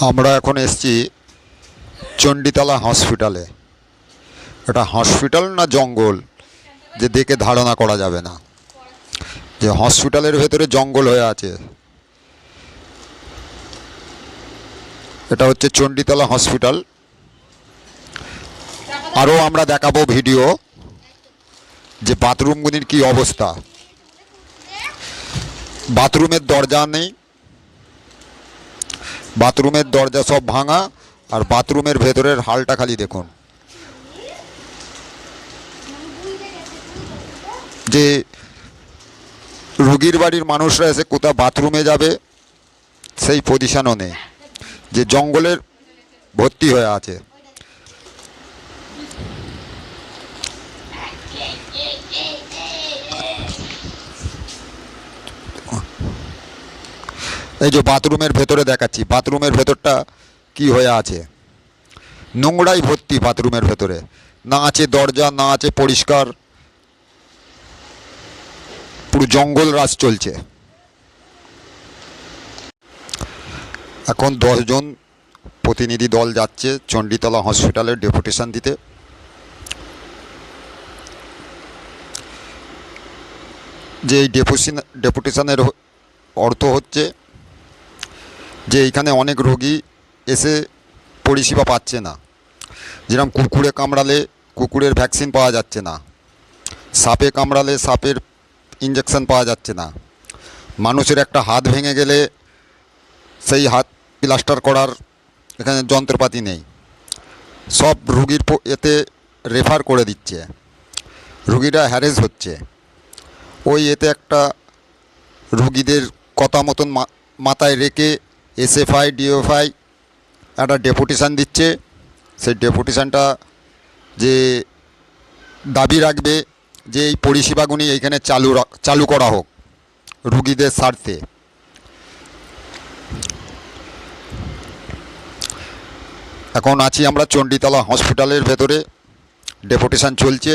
আমরা এখন এসছি চণ্ডীতলা হসপিটালে। এটা হসপিটাল না জঙ্গল? যে দেখে ধারণা করা যাবে না। যে হসপিটালের ভেতরে জঙ্গল হয়ে আছে। এটা হচ্ছে চণ্ডীতলা হসপিটাল। আরও আমরা দেখাবো ভিডিও যে বাথরুমগুলির কি অবস্থা। বাথরুমের দরজা নেই। বাথরুমের দরজা সব ভাঙা আর বাথরুমের ভেতরের হালটা খালি দেখুন। যে রুগীর বাড়ির মানুষরা এসে কোথাও বাথরুমে যাবে, সেই পজিশনও নেই। যে জঙ্গলের ভর্তি হয়ে আছে। এই যে বাথরুমের ভেতরে দেখাচ্ছি, বাথরুমের ভেতরটা কি হয়ে আছে? নোংরাই ভর্তি বাথরুমের ভেতরে। না আছে দরজা, না আছে পরিষ্কার। পুরো জঙ্গল রাজ চলছে। এখন দশজন প্রতিনিধি দল যাচ্ছে চণ্ডীতলা হসপিটালের ডেপুটেশন দিতে। যে এই ডেপুটেশন ডেপুটেশনের অর্থ হচ্ছে যে এইখানে অনেক রোগী এসে পরিষেবা পাচ্ছে না। যেরকম কুকুরে কামড়ালে কুকুরের ভ্যাকসিন পাওয়া যাচ্ছে না। সাপে কামড়ালে সাপের ইঞ্জেকশন পাওয়া যাচ্ছে না। মানুষের একটা হাত ভেঙে গেলে সেই হাত প্লাস্টার করার এখানে যন্ত্রপাতি নেই। সব রুগীর এতে রেফার করে দিচ্ছে। রুগীরা হ্যারেস হচ্ছে। ওই এতে একটা রুগীদের কথা মতন মাথায় রেখে এসএফআই ডিএফআই একটা ডেপুটেশান দিচ্ছে। সেই ডেপুটেশানটা যে দাবি রাখবে যে এই পরিষেবাগুলি এইখানে চালু চালু করা হোক রুগীদের স্বার্থে। এখন আছি আমরা চণ্ডীতলা হসপিটালের ভেতরে। ডেপুটেশান চলছে।